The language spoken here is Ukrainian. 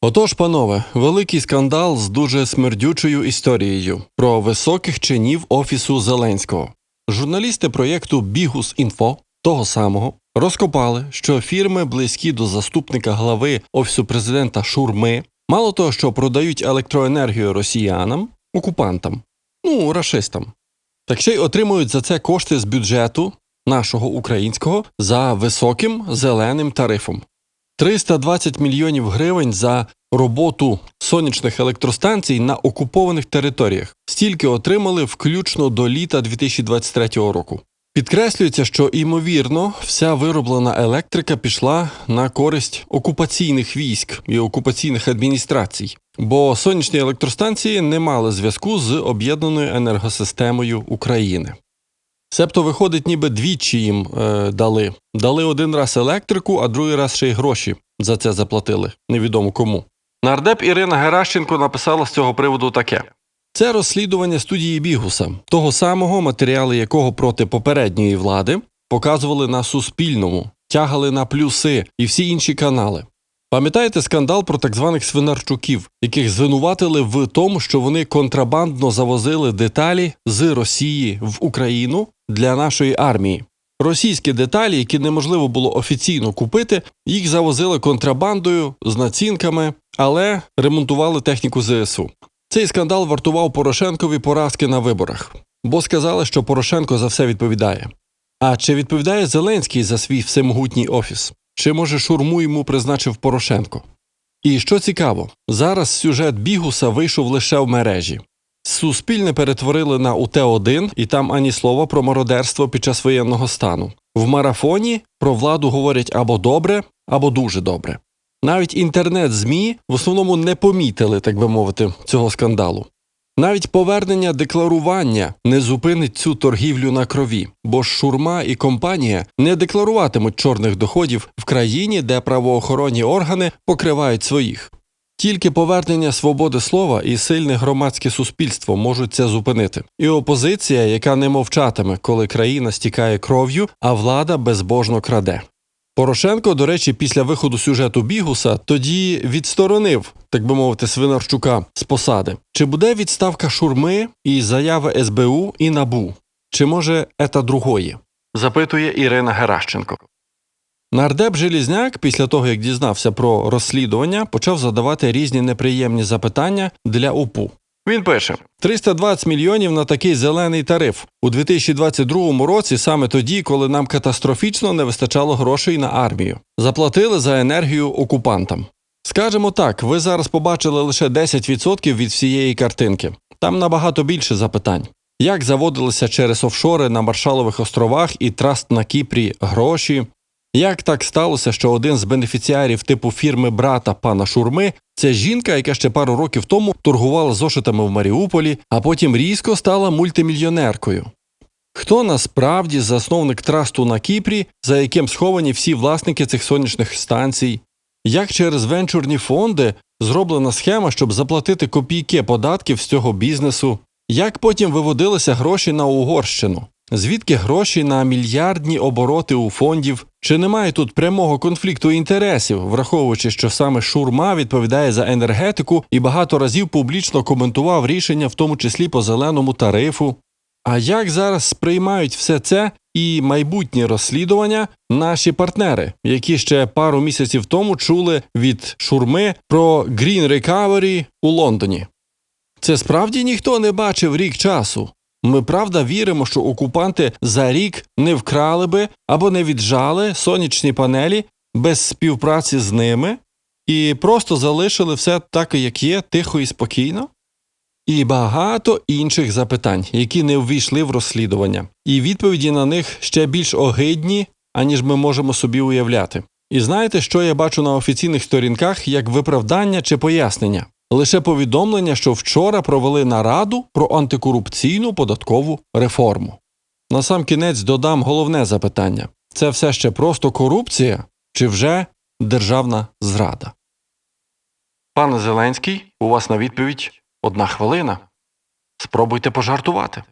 Отож, панове, великий скандал з дуже смердючою історією про високих чинів офісу Зеленського. Журналісти проєкту Бігус Інфо того самого розкопали, що фірми, близькі до заступника глави офісу президента Шурми, мало того, що продають електроенергію росіянам, окупантам, ну рашистам, так ще й отримують за це кошти з бюджету нашого українського за високим зеленим тарифом. 320 мільйонів гривень за роботу сонячних електростанцій на окупованих територіях. Стільки отримали включно до літа 2023 року. Підкреслюється, що ймовірно вся вироблена електрика пішла на користь окупаційних військ і окупаційних адміністрацій, бо сонячні електростанції не мали зв'язку з об'єднаною енергосистемою України. Себто виходить, ніби двічі їм е, дали. Дали один раз електрику, а другий раз ще й гроші за це заплатили. Невідомо кому. Нардеп Ірина Геращенко написала з цього приводу таке: це розслідування студії Бігуса, того самого матеріали якого проти попередньої влади показували на Суспільному, тягали на плюси і всі інші канали. Пам'ятаєте скандал про так званих свинарчуків, яких звинуватили в тому, що вони контрабандно завозили деталі з Росії в Україну для нашої армії. Російські деталі, які неможливо було офіційно купити, їх завозили контрабандою з націнками, але ремонтували техніку ЗСУ. Цей скандал вартував Порошенкові поразки на виборах, бо сказали, що Порошенко за все відповідає. А чи відповідає Зеленський за свій всемогутній офіс? Чи може шурму йому призначив Порошенко? І що цікаво, зараз сюжет Бігуса вийшов лише в мережі. Суспільне перетворили на УТ-1, і там ані слова про мародерство під час воєнного стану. В марафоні про владу говорять або добре, або дуже добре. Навіть інтернет-ЗМІ в основному не помітили, так би мовити, цього скандалу. Навіть повернення декларування не зупинить цю торгівлю на крові, бо шурма і компанія не декларуватимуть чорних доходів в країні, де правоохоронні органи покривають своїх. Тільки повернення свободи слова і сильне громадське суспільство можуть це зупинити. І опозиція, яка не мовчатиме, коли країна стікає кров'ю, а влада безбожно краде. Порошенко, до речі, після виходу сюжету Бігуса тоді відсторонив, так би мовити, Свинарчука з посади. Чи буде відставка шурми і заяви СБУ і НАБУ? Чи може ета другої? запитує Ірина Геращенко. Нардеп Желізняк, після того як дізнався про розслідування, почав задавати різні неприємні запитання для УПУ. Він пише: 320 мільйонів на такий зелений тариф у 2022 році, саме тоді, коли нам катастрофічно не вистачало грошей на армію. Заплатили за енергію окупантам. Скажемо так, ви зараз побачили лише 10% від всієї картинки. Там набагато більше запитань. Як заводилися через офшори на Маршалових островах і траст на Кіпрі гроші? Як так сталося, що один з бенефіціарів типу фірми брата пана Шурми це жінка, яка ще пару років тому торгувала зошитами в Маріуполі, а потім різко стала мультимільйонеркою? Хто насправді засновник трасту на Кіпрі, за яким сховані всі власники цих сонячних станцій? Як через венчурні фонди зроблена схема, щоб заплатити копійки податків з цього бізнесу? Як потім виводилися гроші на Угорщину? Звідки гроші на мільярдні обороти у фондів? Чи немає тут прямого конфлікту інтересів, враховуючи, що саме Шурма відповідає за енергетику і багато разів публічно коментував рішення, в тому числі по зеленому тарифу? А як зараз сприймають все це і майбутні розслідування наші партнери, які ще пару місяців тому чули від Шурми про Green Recovery у Лондоні? Це справді ніхто не бачив рік часу. Ми правда віримо, що окупанти за рік не вкрали би або не віджали сонячні панелі без співпраці з ними і просто залишили все так, як є, тихо і спокійно? І багато інших запитань, які не ввійшли в розслідування, і відповіді на них ще більш огидні, аніж ми можемо собі уявляти. І знаєте, що я бачу на офіційних сторінках як виправдання чи пояснення? Лише повідомлення, що вчора провели нараду про антикорупційну податкову реформу. На сам кінець додам головне запитання: це все ще просто корупція чи вже державна зрада? Пане Зеленський, у вас на відповідь одна хвилина. Спробуйте пожартувати.